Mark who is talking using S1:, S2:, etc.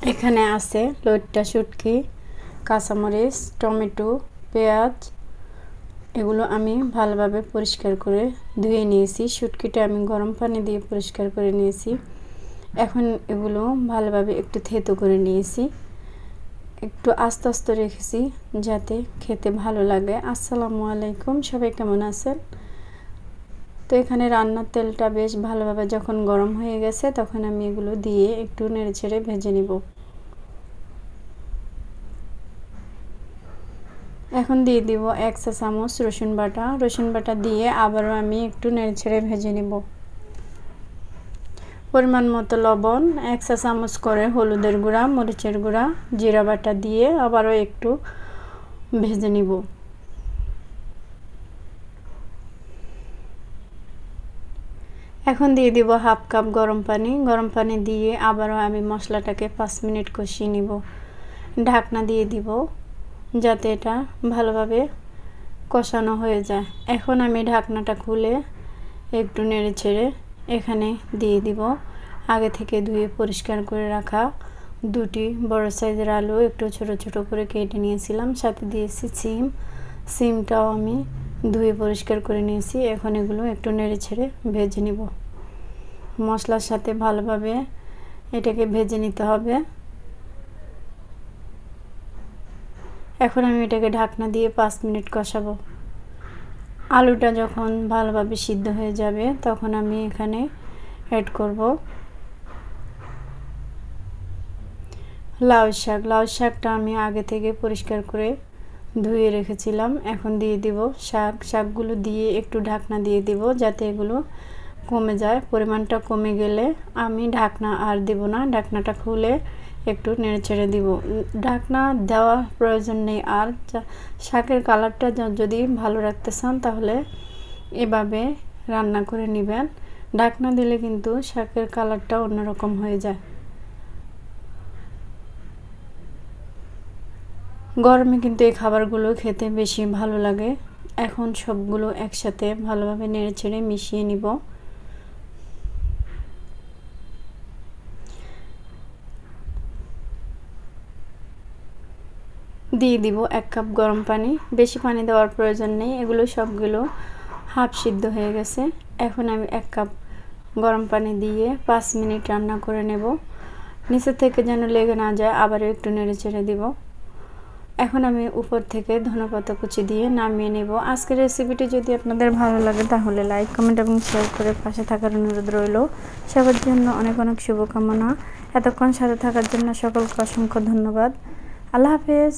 S1: এখানে আছে লইট্টা, শুটকি, কাঁচামরিচ, টমেটো, পেঁয়াজ। এগুলো আমি ভালোভাবে পরিষ্কার করে ধুয়ে নিয়েছি। শুটকিটা আমি গরম পানি দিয়ে পরিষ্কার করে নিয়েছি। এখন এগুলো ভালোভাবে একটু থেতো করে নিয়েছি। একটু আস্তে আস্তে রেখেছি যাতে খেতে ভালো লাগে। আসসালামু আলাইকুম, সবাই কেমন আছেন? তো এখানে রান্নার তেলটা বেশ ভালোভাবে যখন গরম হয়ে গেছে, তখন আমি এগুলো দিয়ে একটু নেড়ে ছেড়ে ভেজে নিব। এখন দিয়ে দিব এক চা চামচ রসুন বাটা। রসুন বাটা দিয়ে আবারও আমি একটু নেড়ে ছেড়ে ভেজে নিব। পরিমাণ মতো লবণ, এক চা চামচ করে হলুদের গুঁড়া, মরিচের গুঁড়া, জিরা বাটা দিয়ে আবারও একটু ভেজে নিব। এখন দিয়ে দিব হাফ কাপ গরম পানি। গরম পানি দিয়ে আবারও আমি মশলাটাকে পাঁচ মিনিট কষিয়ে নিব। ঢাকনা দিয়ে দিব যাতে এটা ভালোভাবে কষানো হয়ে যায়। এখন আমি ঢাকনাটা খুলে একটু নেড়ে ছেড়ে এখানে দিয়ে দিব। আগে থেকে ধুয়ে পরিষ্কার করে রাখা দুটি বড় সাইজের আলু একটু ছোট ছোট করে কেটে নিয়েছিলাম। সাথে দিয়েছি সিম। সিমটাও আমি ধুয়ে পরিষ্কার করে নিয়েছি। এখন এগুলো একটু নেড়ে ছেড়ে ভেজে নিব। মশলার সাথে ভালোভাবে এটাকে ভেজে নিতে হবে। এখন আমি এটাকে ঢাকনা দিয়ে পাঁচ মিনিট কষাবো। আলুটা যখন ভালোভাবে সিদ্ধ হয়ে যাবে, তখন আমি এখানে অ্যাড করব লাউ শাক। লাউ শাকটা আমি আগে থেকে পরিষ্কার করে ধুয়ে রেখেছিলাম। এখন দিয়ে দিব শাক। শাকগুলো দিয়ে একটু ঢাকনা দিয়ে দিব যাতে এগুলো কমে যায়। পরিমাণটা কমে গেলে আমি ঢাকনা আর দেব না। ঢাকনাটা খুলে একটু নেড়ে ছেড়ে দিব। ঢাকনা দেওয়া প্রয়োজন নেই আর। শাকের কালারটা যদি ভালো রাখতে চান তাহলে এভাবে রান্না করে নেবেন। ঢাকনা দিলে কিন্তু শাকের কালারটা অন্যরকম হয়ে যায়। গরমে কিন্তু এই খাবারগুলো খেতে বেশি ভালো লাগে। এখন সবগুলো একসাথে ভালোভাবে নেড়ে ছেড়ে মিশিয়ে নিব। দিয়ে দিব এক কাপ গরম পানি। বেশি পানি দেওয়ার প্রয়োজন নেই। এগুলো সবগুলো হাফ সিদ্ধ হয়ে গেছে। এখন আমি এক কাপ গরম পানি দিয়ে পাঁচ মিনিট রান্না করে নেব। নিচের থেকে যেন লেগে না যায়, আবারও একটু নেড়ে চেড়ে দিব। এখন আমি উপর থেকে ধনেপাতা কুচি দিয়ে নামিয়ে নেব। আজকের রেসিপিটি যদি আপনাদের ভালো লাগে তাহলে লাইক কমেন্ট এবং শেয়ার করে পাশে থাকার অনুরোধ রইল। সবার জন্য অনেক অনেক শুভকামনা। এতক্ষণ সাথে থাকার জন্য সকলকে অসংখ্য ধন্যবাদ। আল্লাহ হাফেজ।